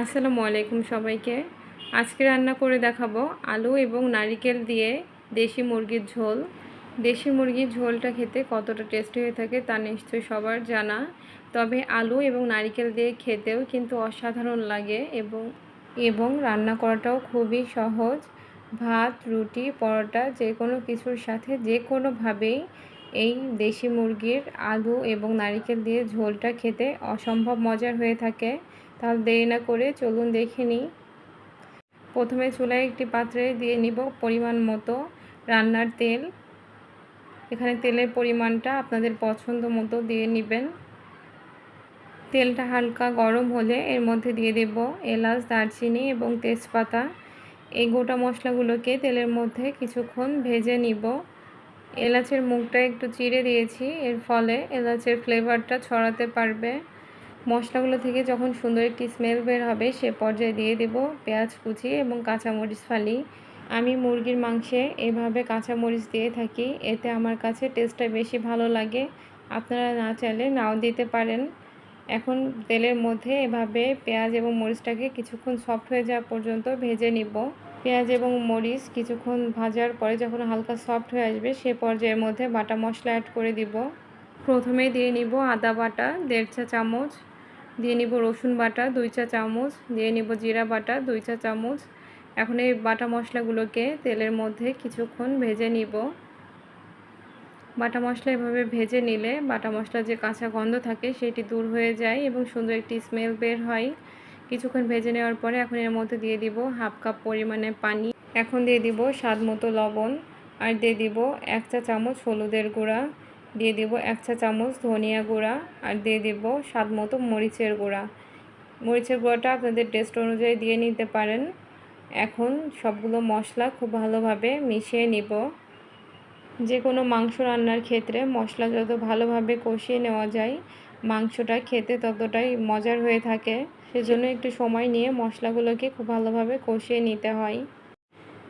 আসসালামু আলাইকুম সবাইকে। আজকে রান্না করে দেখাবো আলু এবং নারিকেল দিয়ে দেশি মুরগির ঝোল। দেশি মুরগির ঝোলটা খেতে কতটা টেস্টি হয়ে থাকে তা নিশ্চয়ই সবার জানা। তবে আলু এবং নারিকেল দিয়ে খেতেও কিন্তু অসাধারণ লাগে এবং এবং রান্না করাটাও খুবই সহজ। ভাত, রুটি, পরোটা যে কোনো কিছুর সাথে যে কোনোভাবেই এই দেশি মুরগির আলু এবং নারিকেল দিয়ে ঝোলটা খেতে অসম্ভব মজার হয়ে থাকে। তাহলে দেরি না করে চলুন দেখে নিই। প্রথমে চুলায় একটি পাত্রে দিয়ে নিব পরিমাণ মতো রান্নার তেল। এখানে তেলের পরিমাণটা আপনাদের পছন্দ মতো দিয়ে নেবেন। তেলটা হালকা গরম হলে এর মধ্যে দিয়ে দেব এলাচ, দারচিনি এবং তেজপাতা। এই গোটা মশলাগুলোকে তেলের মধ্যে কিছুক্ষণ ভেজে নিব। এলাচের মুখটা একটু চিড়ে দিয়েছি, এর ফলে এলাচের ফ্লেভারটা ছড়াতে পারবে। মশলাগুলো থেকে যখন সুন্দর একটি স্মেল বের হবে, সে পর্যায়ে দিয়ে দেব পেঁয়াজ, কুচি এবং কাঁচামরিচ, ফালি। আমি মুরগির মাংসে এভাবে কাঁচামরিচ দিয়ে থাকি, এতে আমার কাছে টেস্টটা বেশি ভালো লাগে। আপনারা না চাইলে নাও দিতে পারেন। এখন তেলের মধ্যে এভাবে পেঁয়াজ এবং মরিচটাকে কিছুক্ষণ সফট হয়ে যাওয়া পর্যন্ত ভেজে নিব। পেঁয়াজ এবং মরিচ কিছুক্ষণ ভাজার পরে যখন হালকা সফট হয়ে আসবে, সে পর্যায়ের মধ্যে বাটা মশলা অ্যাড করে দিব। প্রথমে দিয়ে নিব আদা বাটা, দেড় চা চামচ দিয়ে নিব রসুন বাটা, দুই চা চামচ, দিয়ে নিব জিরা বাটা, দুই চা চামচ। এখন এই বাটা মশলাগুলোকে তেলের মধ্যে কিছুক্ষণ ভেজে নিব। বাটা মশলা এভাবে ভেজে নিলে বাটা মশলা যে কাঁচা গন্ধ থাকে সেটি দূর হয়ে যায় এবং সুন্দর একটি স্মেল বের হয়। কিছুক্ষণ ভেজে নেওয়ার পরে এখন এর মধ্যে দিয়ে দিব হাফ কাপ পরিমাণে পানি। এখন দিয়ে দিব স্বাদ মতো লবণ। আর দিয়ে দিব এক চা চামচ হলুদের গুঁড়া। দিয়ে দেব এক চা চামচ ধনিয়া গুঁড়া আর দিয়ে দেব স্বাদ মতো মরিচের গুঁড়া। মরিচের গুঁড়াটা আপনাদের টেস্ট অনুযায়ী দিয়ে নিতে পারেন। এখন সবগুলো মশলা খুব ভালোভাবে মিশিয়ে নিব। যে কোনো মাংস রান্নার ক্ষেত্রে মশলা যত ভালোভাবে কষিয়ে নেওয়া যায়, মাংসটা খেতে ততটাই মজার হয়ে থাকে। সেজন্য একটু সময় নিয়ে মশলাগুলোকে খুব ভালোভাবে কষিয়ে নিতে হয়।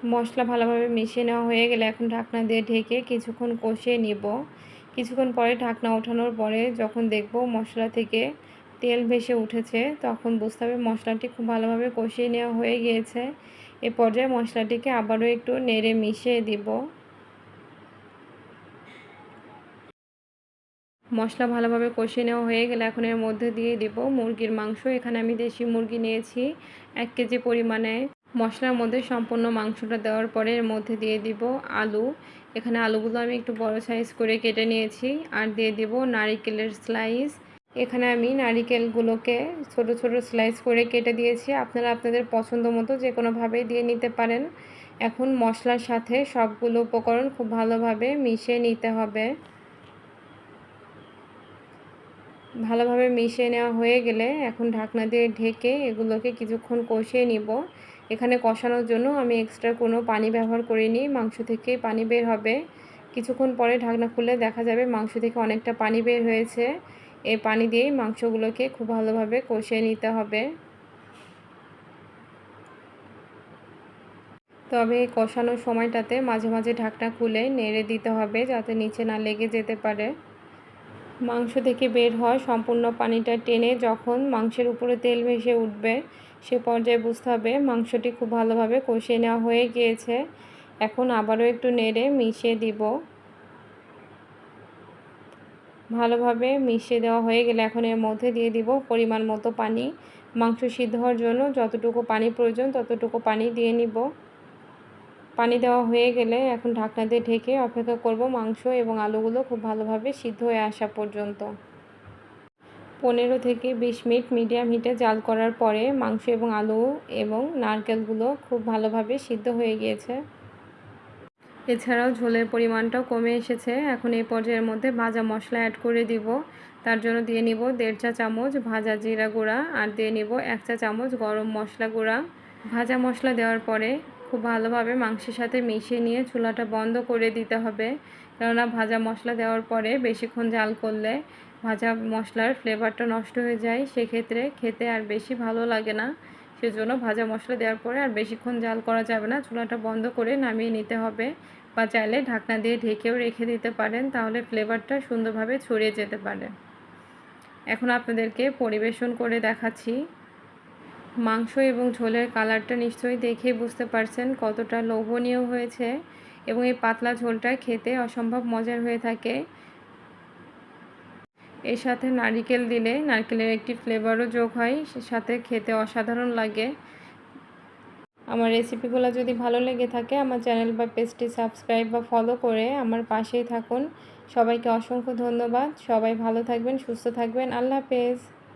মশলা ভালোভাবে মিশিয়ে নেওয়া হয়ে গেলে এখন ঢাকনা দিয়ে ঢেকে কিছুক্ষণ কষিয়ে নিব। কিছুক্ষণ পরে ঢাকনা ওঠানোর পরে যখন দেখব মশলা থেকে তেল ভেসে উঠেছে, তখন বুঝতে হবে মশলাটি খুব ভালোভাবে কষিয়ে নেওয়া হয়ে গিয়েছে। এ পর্যায়ে মশলাটিকে আবারও একটু নেড়ে মিশিয়ে দিব। মশলা ভালোভাবে কষিয়ে নেওয়া হয়ে গেলে এখন এর মধ্যে দিয়ে দিব মুরগির মাংস। এখানে আমি দেশি মুরগি নিয়েছি এক কেজি পরিমাণে। মশলার মধ্যে সম্পূর্ণ মাংসটা দেওয়ার পরে এর মধ্যে দিয়ে দিব আলু। এখানে আলুগুলো আমি একটু বড় সাইজ করে কেটে নিয়েছি আর দিয়ে দিব নারিকেলের স্লাইস এখানে আমি নারিকেলগুলোকে ছোট ছোট স্লাইস করে কেটে দিয়েছি। আপনারা আপনাদের পছন্দ মতো যে কোনোভাবেই দিয়ে নিতে পারেন। এখন মশলার সাথে সবগুলো উপকরণ খুব ভালোভাবে মিশিয়ে নিতে হবে। ভালোভাবে মিশিয়ে নেওয়া হয়ে গেলে এখন ঢাকনা দিয়ে ঢেকে এগুলোকে কিছুক্ষণ কষিয়ে নিব। এখানে কষানোর জন্য আমি এক্সট্রা কোনো পানি ব্যবহার করিনি, মাংস থেকে পানি বের হবে। কিছুক্ষণ পরে ঢাকনা খুলে দেখা যাবে মাংস থেকে অনেকটা পানি বের হয়েছে। এই পানি দিয়েই মাংসগুলোকে খুব ভালোভাবে কষিয়ে নিতে হবে। তবে কষানোর সময়টাতে মাঝে মাঝে ঢাকনা খুলে নেড়ে দিতে হবে যাতে নিচে না লেগে যেতে পারে। মাংস থেকে বের হয় সম্পূর্ণ পানিটা টেনে যখন মাংসের উপরে তেল ভেসে উঠবে সে পর্যায়ে বুঝতে হবে মাংসটি খুব ভালোভাবে কষিয়ে নেওয়া হয়ে গিয়েছে। এখন আবারও একটু নেড়ে মিশিয়ে দিব। ভালোভাবে মিশিয়ে দেওয়া হয়ে গেলে এখন এর মধ্যে দিয়ে দিব পরিমাণ মতো পানি। মাংস সিদ্ধ হওয়ার জন্য যতটুকু পানি প্রয়োজন ততটুকু পানি দিয়ে নিব। পানি দেওয়া হয়ে গেলে এখন ঢাকনা দিয়ে ঢেকে অপেক্ষা করব মাংস এবং আলুগুলো খুব ভালোভাবে সিদ্ধ হয়ে আসা পর্যন্ত। পনেরো থেকে বিশ মিনিট মিডিয়াম হিটে জাল করার পরে মাংস এবং আলু এবং নারকেলগুলো খুব ভালোভাবে সিদ্ধ হয়ে গিয়েছে। এছাড়াও ঝোলের পরিমাণটাও কমে এসেছে। এখন এই পর্যায়ের মধ্যে ভাজা মশলা অ্যাড করে দিব। তার জন্য দিয়ে নিব দেড় চা চামচ ভাজা জিরা গুঁড়া আর দিয়ে নিব এক চা চামচ গরম মশলা গুঁড়া। ভাজা মশলা দেওয়ার পরে খুব ভালোভাবে মাংসের সাথে মিশিয়ে নিয়ে চুলাটা বন্ধ করে দিতে হবে। কেননা ভাজা মশলা দেওয়ার পরে বেশিক্ষণ জাল করলে ভাজা মশলার ফ্লেভারটা নষ্ট হয়ে যায়। সেক্ষেত্রে খেতে আর বেশি ভালো লাগে না। সেজন্য ভাজা মশলা দেওয়ার পরে আর বেশিক্ষণ জাল করা যাবে না। চুলাটা বন্ধ করে নামিয়ে নিতে হবে বা চাইলে ঢাকনা দিয়ে ঢেকেও রেখে দিতে পারেন, তাহলে ফ্লেভারটা সুন্দরভাবে ছড়িয়ে যেতে পারে। এখন আপনাদেরকে পরিবেশন করে দেখাচ্ছি। মাংস এবং ঝোলের কালারটা নিশ্চয়ই দেখেই বুঝতে পারছেন কতটা লোভনীয় হয়েছে এবং এই পাতলা ঝোলটা খেতে অসম্ভব মজার হয়ে থাকে। এর সাথে নারিকেল দিলে নারকেলের একটি ফ্লেভারও যোগ হয় সাথে খেতে অসাধারণ লাগে। আমার রেসিপিগুলো যদি ভালো লেগে থাকে, আমার চ্যানেল বা পেজটি সাবস্ক্রাইব বা ফলো করে আমার পাশেই থাকুন। সবাইকে অসংখ্য ধন্যবাদ। সবাই ভালো থাকবেন, সুস্থ থাকবেন। আল্লাহ হাফেজ।